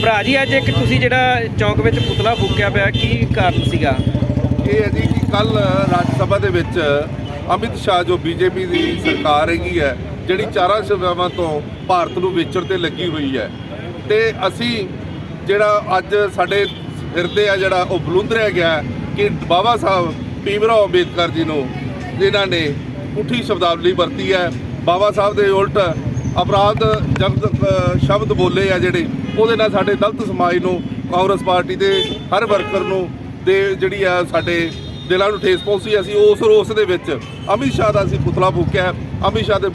ਭਰਾ ਜੀ, ਅੱਜ ਇੱਕ ਤੁਸੀਂ ਜਿਹੜਾ ਚੌਂਕ ਵਿੱਚ ਪੁਤਲਾ ਫੂਕਿਆ ਪਿਆ, ਕੀ ਕਾਰਨ ਸੀਗਾ? ਇਹ ਹੈ ਜੀ ਕਿ ਕੱਲ ਰਾਜ ਸਭਾ ਦੇ ਵਿੱਚ ਅਮਿਤ ਸ਼ਾਹ, ਜੋ ਬੀਜੇਪੀ ਦੀ ਸਰਕਾਰ ਹੈਗੀ ਹੈ, ਜਿਹੜੀ ਚਾਰਾਂ ਸਭਾਵਾਂ ਤੋਂ ਭਾਰਤ ਨੂੰ ਵੇਚਣ ਤੇ ਲੱਗੀ ਹੋਈ ਹੈ। ਤੇ ਅਸੀਂ ਜਿਹੜਾ ਅੱਜ ਸਾਡੇ ਹਿਰਦੇ ਆ ਜਿਹੜਾ, ਉਹ ਬਲੁੰਦਰਿਆ ਗਿਆ ਕਿ ਬਾਬਾ ਸਾਹਿਬ ਭੀਮ ਰਾਓ ਅੰਬੇਦਕਰ ਜੀ ਨੂੰ ਜਿਨ੍ਹਾਂ ਨੇ ਪੁੱਠੀ ਸ਼ਬਦਾਵਲੀ ਵਰਤੀ ਹੈ। ਬਾਬਾ ਸਾਹਿਬ ਦੇ ਉਲਟ ਅਪਰਾਧ ਜਬਦ ਸ਼ਬਦ ਬੋਲੇ ਆ ਜਿਹੜੇ, ਉਹਦੇ ਨਾਲ ਸਾਡੇ ਦਲਤ ਸਮਾਜ ਨੂੰ, ਕਾਂਗਰਸ ਪਾਰਟੀ ਦੇ ਹਰ ਵਰਕਰ ਨੂੰ ਦੇ ਜਿਹੜੀ ਆ ਸਾਡੇ ਦਿਲਾਂ ਨੂੰ ਠੇਸ ਪਹੁੰਚੀ ਅਸੀਂ ਉਸ ਰੋਸ ਦੇ ਵਿੱਚ ਅਮਿਤ ਸ਼ਾਹ ਦਾ ਅਸੀਂ ਪੁਤਲਾ ਫੂਕਿਆ ਅਮਿਤ ਸ਼ਾਹ ਦੇ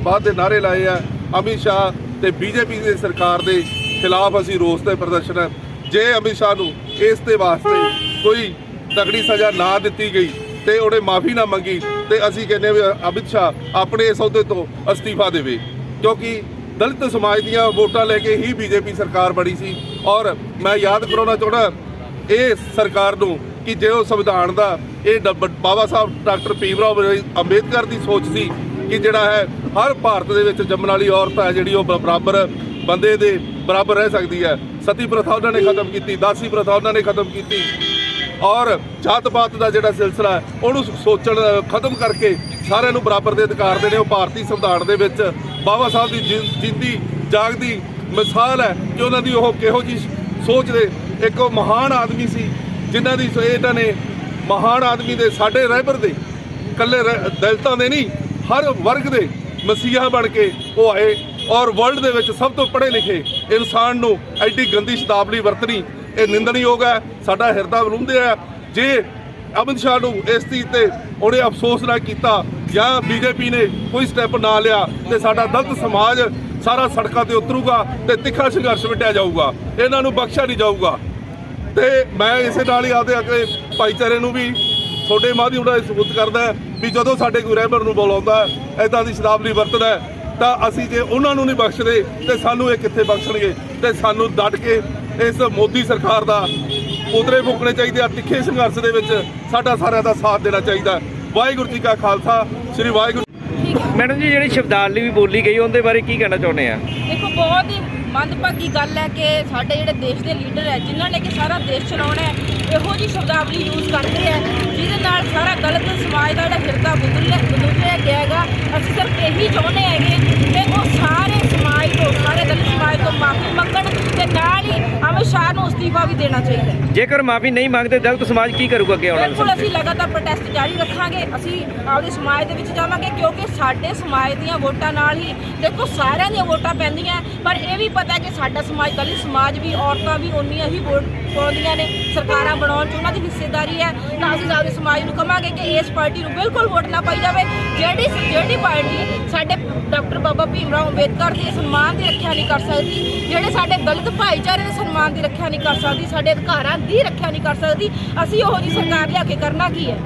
ਬਾਅਦ ਦੇ ਨਾਰੇ ਲਾਏ ਆ। ਅਮਿਤ ਸ਼ਾਹ ਤੇ ਬੀਜੇਪੀ ਦੀ ਸਰਕਾਰ ਦੇ ਖਿਲਾਫ ਅਸੀਂ ਰੋਸ ਦੇ ਪ੍ਰਦਰਸ਼ਨ ਹੈ। ਜੇ ਅਮਿਤ ਸ਼ਾਹ ਨੂੰ ਇਸ ਦੇ ਵਾਸਤੇ ਕੋਈ ਤਗੜੀ ਸਜ਼ਾ ਨਾ ਦਿੱਤੀ ਗਈ ਤੇ ਉਹਨੇ ਮਾਫੀ ਨਾ ਮੰਗੀ ਤੇ ਅਸੀਂ ਕਹਿੰਦੇ ਵੀ ਅਮਿਤ ਸ਼ਾਹ ਆਪਣੇ ਇਸ ਅਹੁਦੇ ਤੋਂ ਅਸਤੀਫਾ ਦੇਵੇ। ਕਿਉਂਕਿ ਦਲਿਤ ਸਮਾਜ ਦੀਆਂ ਵੋਟਾਂ ਲੈ ਕੇ ਹੀ ਬੀਜੇਪੀ ਸਰਕਾਰ ਬਣੀ ਸੀ। ਔਰ ਮੈਂ ਯਾਦ ਕਰਾਉਣਾ ਚਾਹੁੰਦਾ, ਇਹ ਸਰਕਾਰ ਨੂੰ ਕਿ ਜੇ ਉਹ ਸੰਵਿਧਾਨ ਦਾ, ਇਹ ਡੱਬ- ਬਾਬਾ ਸਾਹਿਬ ਡਾਕਟਰ ਭੀਮਰਾਓ ਅੰਬੇਦਕਰ ਦੀ ਸੋਚ ਸੀ ਕਿ ਜਿਹੜਾ ਹੈ, ਹਰ ਭਾਰਤ ਦੇ ਵਿੱਚ ਜੰਮਣ ਵਾਲੀ ਔਰਤ ਹੈ ਜਿਹੜੀ ਉਹ ਬ- ਬਰਾਬਰ ਬੰਦੇ ਦੇ ਬਰਾਬਰ ਰਹਿ ਸਕਦੀ ਹੈ। ਸਤੀ ਪ੍ਰਥਾ ਉਹਨਾਂ ਨੇ ਖਤਮ ਕੀਤੀ, ਦਾਸੀ ਪ੍ਰਥਾ ਉਹਨਾਂ ਨੇ ਖਤਮ ਕੀਤੀ। ਔਰ ਜਾਤ ਪਾਤ ਦਾ ਜਿਹੜਾ ਸਿਲਸਿਲਾ ਉਹਨੂੰ ਸੋਚਣ, ਖਤਮ ਕਰਕੇ ਸਾਰਿਆਂ ਨੂੰ ਬਰਾਬਰ ਦੇ ਅਧਿਕਾਰ ਦੇਣੇ, ਉਹ ਭਾਰਤੀ ਸੰਵਿਧਾਨ ਦੇ ਵਿੱਚ ਬਾਬਾ ਸਾਹਿਬ ਦੀ ਜਿ- ਜਿੰਦੀ ਜਾਗਦੀ ਮਿਸਾਲ ਹੈ ਕਿ ਉਹਨਾਂ ਦੀ ਉਹ ਕਿਹੋ ਜੀ ਸੋਚ ਦੇ ਇੱਕ ਉਹ ਮਹਾਨ ਆਦਮੀ ਸੀ, ਜਿਨ੍ਹਾਂ ਦੀ ਸੋ, ਇਹਨਾਂ ਨੇ ਮਹਾਨ ਆਦਮੀ ਦੇ ਸਾਡੇ ਰਹਿਬਰ ਦੇ ਕੱਲੇ ਦਲਿਤਾਂ ਦੇ ਨਹੀਂ, ਹਰ ਵਰਗ ਦੇ ਮਸੀਹਾ ਬਣ ਕੇ ਉਹ ਆਏ ਔਰ ਵਰਲਡ ਦੇ ਵਿੱਚ ਸਭ ਤੋਂ ਪੜ੍ਹੇ ਲਿਖੇ ਇਨਸਾਨ ਨੂੰ ਐਡੀ ਗੰਦੀ ਸ਼ਤਾਬਲੀ ਵਰਤਣੀ ਇਹ ਨਿੰਦਣਯੋਗ ਹੈ, ਸਾਡਾ ਹਿਰਦਾ ਬਲੁੰਦੇ ਹੈ ਜੇ ਅਮਿਤ ਸ਼ਾਹ ਨੂੰ ਇਸ ਚੀਜ਼ ਤੇ ਉਹਨੇ ਅਫਸੋਸ ਨਾ ਕੀਤਾ ਜਾਂ ਬੀਜੇਪੀ ਨੇ ਕੋਈ ਸਟੈਪ ਨਾ ਲਿਆ, ਤੇ ਸਾਡਾ ਦਲਿਤ ਸਮਾਜ ਸਾਰਾ ਸੜਕਾਂ ਤੇ ਉਤਰੂਗਾ ਤੇ ਤਿੱਖਾ ਸੰਘਰਸ਼ ਮਿਟਿਆ ਜਾਊਗਾ। ਇਹਨਾਂ ਨੂੰ ਬਖਸ਼ਿਆ ਨਹੀਂ ਜਾਊਗਾ। ਤੇ ਮੈਂ ਇਸੇ ਨਾਲ ਹੀ ਆਪਦੇ ਅਗਲੇ ਭਾਈਚਾਰੇ ਨੂੰ ਵੀ ਤੁਹਾਡੇ ਮਾਧਿਅਮ ਨਾਲ ਸਬੂਤ ਕਰਦਾ ਵੀ ਜਦੋਂ ਸਾਡੇ ਕੋਈ ਰਹਿਬਰ ਨੂੰ ਬੁਲਾਉਂਦਾ ਐਦਾਂ ਦੀ ਸ਼ਰਾਬਲੀ ਵਰਤਦਾ ਤਾਂ ਅਸੀਂ ਜੇ ਉਹਨਾਂ ਨੂੰ ਨਹੀਂ ਬਖਸ਼ਦੇ, ਤੇ ਸਾਨੂੰ ਇਹ ਕਿੱਥੇ ਬਖਸ਼ਣਗੇ? ਤੇ ਸਾਨੂੰ ਡਟ ਕੇ ਇਸ ਮੋਦੀ ਸਰਕਾਰ ਦਾ ਉਤਰੇ ਫੂਕਣੇ ਚਾਹੀਦੇ ਆ ਤਿੱਖੇ ਸੰਘਰਸ਼ ਦੇ ਵਿੱਚ ਸਾਡਾ ਸਾਰਿਆਂ ਦਾ ਸਾਥ ਦੇਣਾ ਚਾਹੀਦਾ ਵਾਹਿਗੁਰੂ ਜੀ ਕਾ ਖਾਲਸਾ ਸ੍ਰੀ ਵਾਹਿਗੁਰੂ ਮੈਡਮ ਜੀ ਜਿਹੜੀ ਸ਼ਬਦਾਵਲੀ ਵੀ ਬੋਲੀ ਗਈ ਉਹਦੇ ਬਾਰੇ ਕੀ ਕਹਿਣਾ ਚਾਹੁੰਦੇ ਆ? ਦੇਖੋ ਬਹੁਤ ਹੀ ਮੰਦਭਾਗੀ ਗੱਲ ਹੈ ਕਿ ਸਾਡੇ ਜਿਹੜੇ ਦੇਸ਼ ਦੇ ਲੀਡਰ ਹੈ ਜਿਨ੍ਹਾਂ ਨੇ ਕਿ ਸਾਰਾ ਦੇਸ਼ ਚਲਾਉਣਾ ਹੈ ਇਹੋ ਜੀ ਸ਼ਬਦਾਵਲੀ ਯੂਜ਼ ਕਰਦੇ ਹੈ ਜਿਹਦੇ ਨਾਲ ਸਾਰਾ ਗਲਤ ਸਮਾਜ ਦਾ ਜਿਹੜਾ ਹਿਰਦਾ ਬਦਲਿਆ ਬਦਲਿਆ ਗਿਆ ਹੈਗਾ। ਅਸੀਂ ਸਿਰਫ ਇਹੀ ਚਾਹੁੰਦੇ ਹੈਗੇ ਕਿ ਉਹ ਸਾਰੇ ਸਮਾਜ ਤੋਂ ਸਾਰੇ ਦਲਿਤ ਸਮਾਜ ਤੋਂ ਮਾਫੀ ਮੰਗਣ ਤੇ ਅਮਿਤ ਅਸਤੀਫਾ ਵੀ ਦੇਣਾ ਚਾਹੀਦਾ ਹੈ। ਜੇਕਰ ਮਾਫੀ ਨਹੀਂ ਮੰਗਦੇ ਦਲਿਤ ਸਮਾਜ ਕੀ ਕਰੂਗਾ ਅੱਗੇ ਆਉਣ ਬਿਲਕੁਲ ਅਸੀਂ? ਲਗਾਤਾਰ ਪ੍ਰੋਟੈਸਟ ਜਾਰੀ ਰੱਖਾਂਗੇ। ਅਸੀਂ ਆਪਦੇ ਸਮਾਜ ਦੇ ਵਿੱਚ ਜਾਵਾਂਗੇ ਕਿਉਂਕਿ ਸਾਡੇ ਸਮਾਜ ਦੀਆਂ ਵੋਟਾਂ ਨਾਲ ਹੀ ਦੇਖੋ ਸਾਰਿਆਂ ਦੀਆਂ ਵੋਟਾਂ ਪੈਂਦੀਆਂ। ਪਰ ਇਹ ਵੀ ਪਤਾ ਹੈ ਕਿ ਸਾਡਾ ਸਮਾਜ ਦਲਿਤ ਸਮਾਜ ਵੀ ਔਰਤਾਂ ਵੀ ਉਨੀਆਂ ਹੀ ਵੋਟ ਪਾਉਂਦੀਆਂ ਨੇ। ਸਰਕਾਰਾਂ ਬਣਾਉਣ 'ਚ ਉਹਨਾਂ ਦੀ ਹਿੱਸੇਦਾਰੀ ਹੈ। ਤਾਂ ਅਸੀਂ ਆਪਦੇ ਸਮਾਜ ਨੂੰ ਕਹਾਂਗੇ ਕਿ ਇਸ ਪਾਰਟੀ ਨੂੰ ਬਿਲਕੁਲ ਵੋਟ ਨਾ ਪਾਈ ਜਾਵੇ। ਜਿਹੜੀ ਜਿਹੜੀ ਪਾਰਟੀ ਸਾਡੇ ਡਾਕਟਰ ਬਾਬਾ ਭੀਮ ਰਾਓ ਅੰਬੇਦਕਰ ਦੇ ਸਨਮਾਨ ਦੀ ਰੱਖਿਆ ਨਹੀਂ ਕਰ ਸਕਦੀ, ਜਿਹੜੇ ਸਾਡੇ ਦਲਿਤ ਭਾਈਚਾਰੇ ਦੇ ਸਨਮਾਨ ਦੀ ਰੱਖਿਆ ਨਹੀਂ ਕਰ ਸਕਦੀ, ਸਾਡੇ ਅਧਿਕਾਰਾਂ ਦੀ ਰੱਖਿਆ ਨਹੀਂ ਕਰ ਸਕਦੀ, ਅਸੀਂ ਉਹੋ ਜੀ ਸਰਕਾਰ ਲਿਆ ਕੇ ਕਰਨਾ ਕੀ ਹੈ?